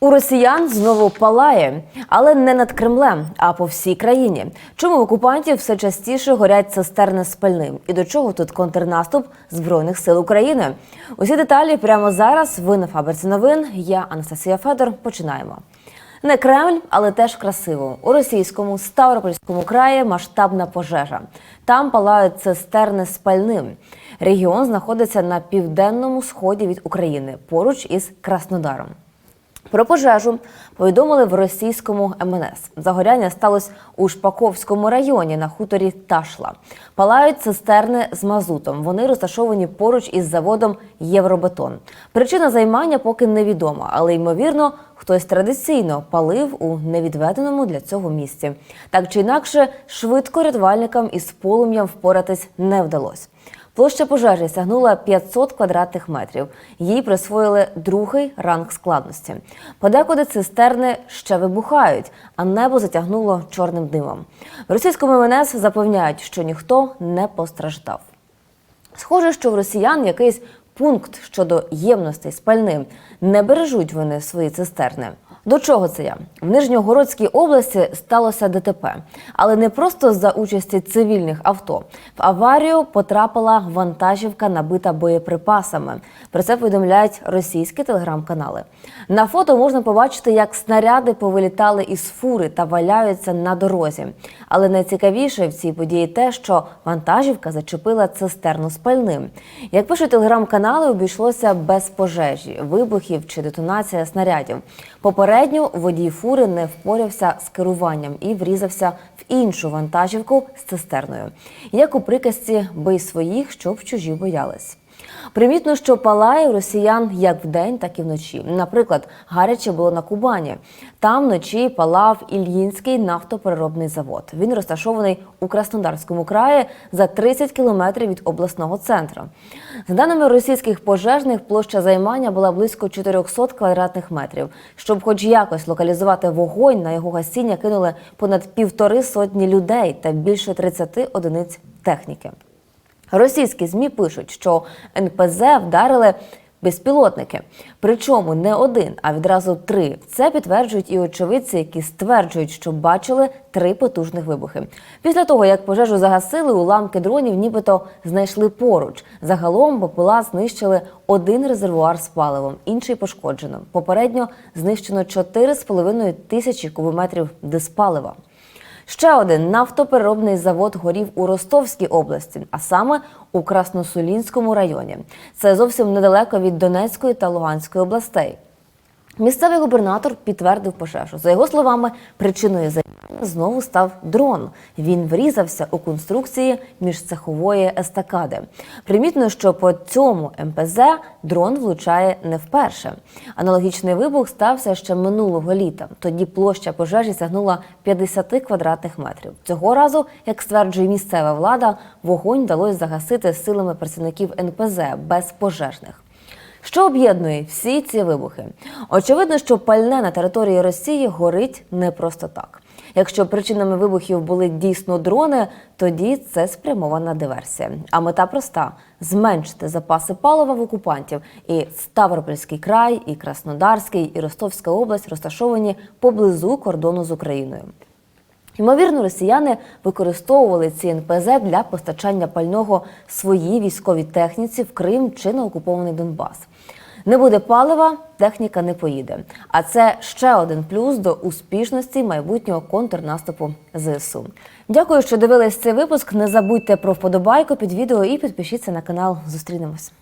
У росіян знову палає, але не над Кремлем, а по всій країні. Чому в окупантів все частіше горять цистерни з пальним? І до чого тут контрнаступ збройних сил України? Усі деталі прямо зараз. Ви на фабриці новин. Я Анастасія Федор. Починаємо. Не Кремль, але теж красиво. У російському Ставропольському краї масштабна пожежа. Там палають цистерни з пальним. Регіон знаходиться на південному сході від України, поруч із Краснодаром. Про пожежу повідомили в російському МНС. Загоряння сталося у Шпаковському районі на хуторі Ташла. Палають цистерни з мазутом. Вони розташовані поруч із заводом Євробетон. Причина займання поки невідома, але ймовірно, хтось традиційно палив у невідведеному для цього місці. Так чи інакше, швидко рятувальникам із полум'ям впоратись не вдалося. Площа пожежі сягнула 500 квадратних метрів. Їй присвоїли другий ранг складності. Подекуди цистерни ще вибухають, а небо затягнуло чорним димом. В російському МНС запевняють, що ніхто не постраждав. Схоже, що в росіян якийсь пункт щодо ємностей з пальним. Не бережуть вони свої цистерни. До чого це я? В Нижньогородській області сталося ДТП, але не просто за участі цивільних авто. В аварію потрапила вантажівка, набита боєприпасами. Про це повідомляють російські телеграм-канали. На фото можна побачити, як снаряди повилітали із фури та валяються на дорозі. Але найцікавіше в цій події те, що вантажівка зачепила цистерну з пальним. Як пишуть телеграм-канали, обійшлося без пожежі, вибухів чи детонація снарядів. Попередньо водій фури не впорався з керуванням і врізався в іншу вантажівку з цистерною. Як у приказці бий своїх, щоб чужі боялись. Примітно, що палає росіян як вдень, так і вночі. Наприклад, гаряче було на Кубані. Там вночі палав Ільїнський нафтопереробний завод. Він розташований у Краснодарському краї за 30 кілометрів від обласного центру. За даними російських пожежних, площа займання була близько 400 квадратних метрів. Щоб хоч якось локалізувати вогонь, на його гасіння кинули понад півтори сотні людей та більше 30 одиниць техніки. Російські змі пишуть, що НПЗ вдарили безпілотники. Причому не один, а відразу три. Це підтверджують і очевидці, які стверджують, що бачили три потужних вибухи. Після того, як пожежу загасили, уламки дронів нібито знайшли поруч. Загалом БПЛА знищили один резервуар з паливом, інший пошкоджено. Попередньо знищено 4,5 тисячі кубометрів диспалива. Ще один нафтопереробний завод горів у Ростовській області, а саме у Красносулінському районі. Це зовсім недалеко від Донецької та Луганської областей. Місцевий губернатор підтвердив пожежу. За його словами, причиною займання знову став дрон. Він врізався у конструкції міжцехової естакади. Примітно, що по цьому МПЗ дрон влучає не вперше. Аналогічний вибух стався ще минулого літа. Тоді площа пожежі сягнула 50 квадратних метрів. Цього разу, як стверджує місцева влада, вогонь вдалося загасити силами працівників НПЗ без пожежних. Що об'єднує всі ці вибухи? Очевидно, що пальне на території Росії горить не просто так. Якщо причинами вибухів були дійсно дрони, тоді це спрямована диверсія. А мета проста: зменшити запаси палива в окупантів. І Ставропольський край, і Краснодарський, і Ростовська область розташовані поблизу кордону з Україною. Ймовірно, росіяни використовували ці НПЗ для постачання пального своїй військовій техніці в Крим чи на окупований Донбас. Не буде палива, техніка не поїде. А це ще один плюс до успішності майбутнього контрнаступу ЗСУ. Дякую, що дивились цей випуск. Не забудьте про вподобайку під відео і підпишіться на канал. Зустрінемось.